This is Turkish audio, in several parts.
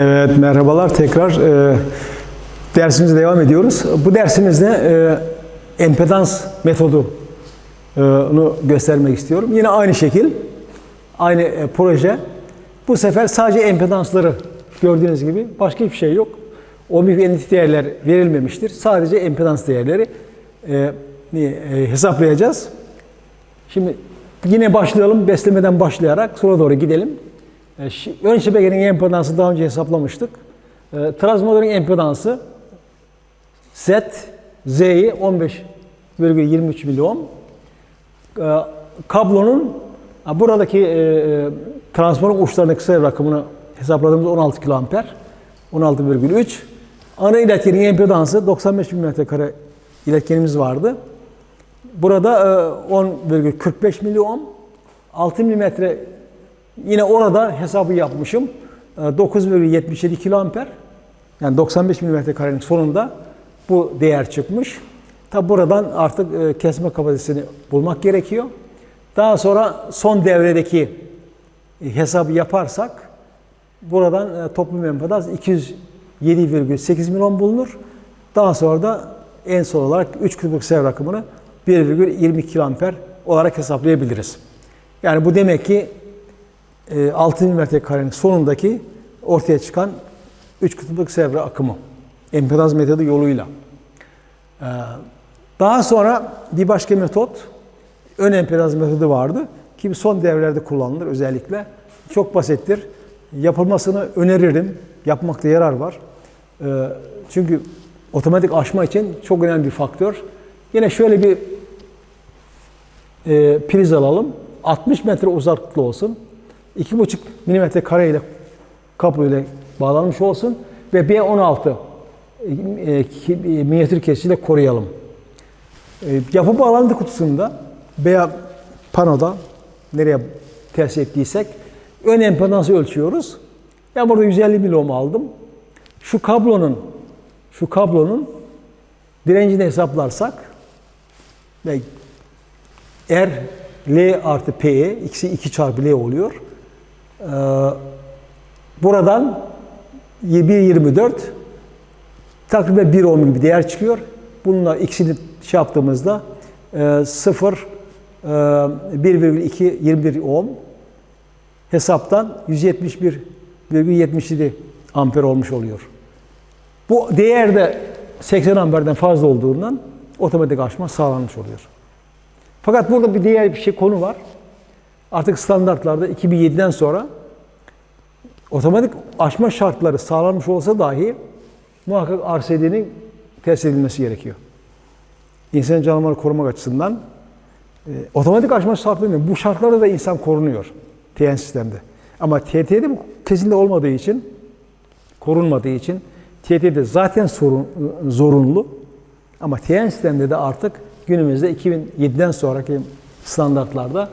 Evet, merhabalar tekrar. E, dersimize devam ediyoruz. Bu dersimizde e, empedans metodunu göstermek istiyorum. Yine aynı şekil, aynı e, proje. Bu sefer sadece empedansları gördüğünüz gibi başka hiçbir şey yok. Objektif entity değerler verilmemiştir. Sadece empedans değerleri e, e, hesaplayacağız. Şimdi yine başlayalım. Beslemeden başlayarak sonra doğru gidelim. E, Ön şebekenin empedansı daha önce hesaplamıştık. E, transmodülün empedansı Z, Z'yi 15,23 miliohm. E, kablonun buradaki e, e, transformer uçlarındaki sayı rakamını hesapladığımız 16 kiloamper. 16,3. Ana iletkenin empedansı 95 mm kare iletkenimiz vardı. Burada e, 10,45 miliohm. 6 milimetre yine orada hesabı yapmışım. E, 9,77 kiloamper. Yani 95 milimetre karenin sonunda bu değer çıkmış. Tabi buradan artık e, kesme kapasitesini bulmak gerekiyor. Daha sonra son devredeki e, hesabı yaparsak buradan e, toplam empedans 207,8 milyon bulunur. Daha sonra da en son olarak 3 kubik sev rakamını 1,22 kiloamper olarak hesaplayabiliriz. Yani bu demek ki e, 6 mm karenin sonundaki ortaya çıkan 3 kutupluk sevre akımı. Empedans metodu yoluyla. Ee, Daha sonra bir başka metot, ön empedans metodu vardı ki son devrelerde kullanılır özellikle. Çok basittir. Yapılmasını öneririm. Yapmakta yarar var. Ee, Çünkü otomatik aşma için çok önemli bir faktör. Yine şöyle bir e, priz alalım. 60 metre uzaklıkta olsun. 2,5 milimetre kare ile kablo ile bağlanmış olsun ve B16 e, e, minyatür kesiciyle koruyalım. E, yapı bağlantı kutusunda veya panoda nereye ters ettiysek ön empedansı ölçüyoruz. Ben burada 150 miliohm aldım. Şu kablonun şu kablonun direncini hesaplarsak ve R L artı P'ye ikisi 2 çarpı L oluyor. Ee, buradan 1.24 takriben 1 ohm gibi bir değer çıkıyor. Bununla ikisini şey yaptığımızda e, 0 e, 1,2 21 ohm hesaptan 171,77 amper olmuş oluyor. Bu değer de 80 amperden fazla olduğundan otomatik açma sağlanmış oluyor. Fakat burada bir diğer bir şey konu var. Artık standartlarda 2007'den sonra otomatik açma şartları sağlanmış olsa dahi muhakkak RCD'nin test edilmesi gerekiyor. İnsan canlıları korumak açısından e, otomatik açma şartları bu şartlarda da insan korunuyor TN sistemde. Ama TT'de bu kesinlikle olmadığı için korunmadığı için TT'de zaten sorun, zorunlu ama TN sistemde de artık günümüzde 2007'den sonraki standartlarda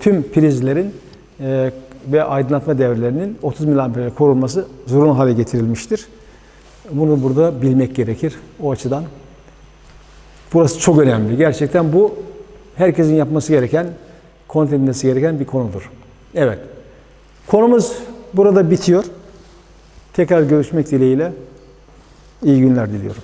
tüm prizlerin e, ve aydınlatma devrelerinin 30 mAh korunması zorunlu hale getirilmiştir. Bunu burada bilmek gerekir o açıdan. Burası çok önemli. Gerçekten bu herkesin yapması gereken, kontrol edilmesi gereken bir konudur. Evet. Konumuz burada bitiyor. Tekrar görüşmek dileğiyle iyi günler diliyorum.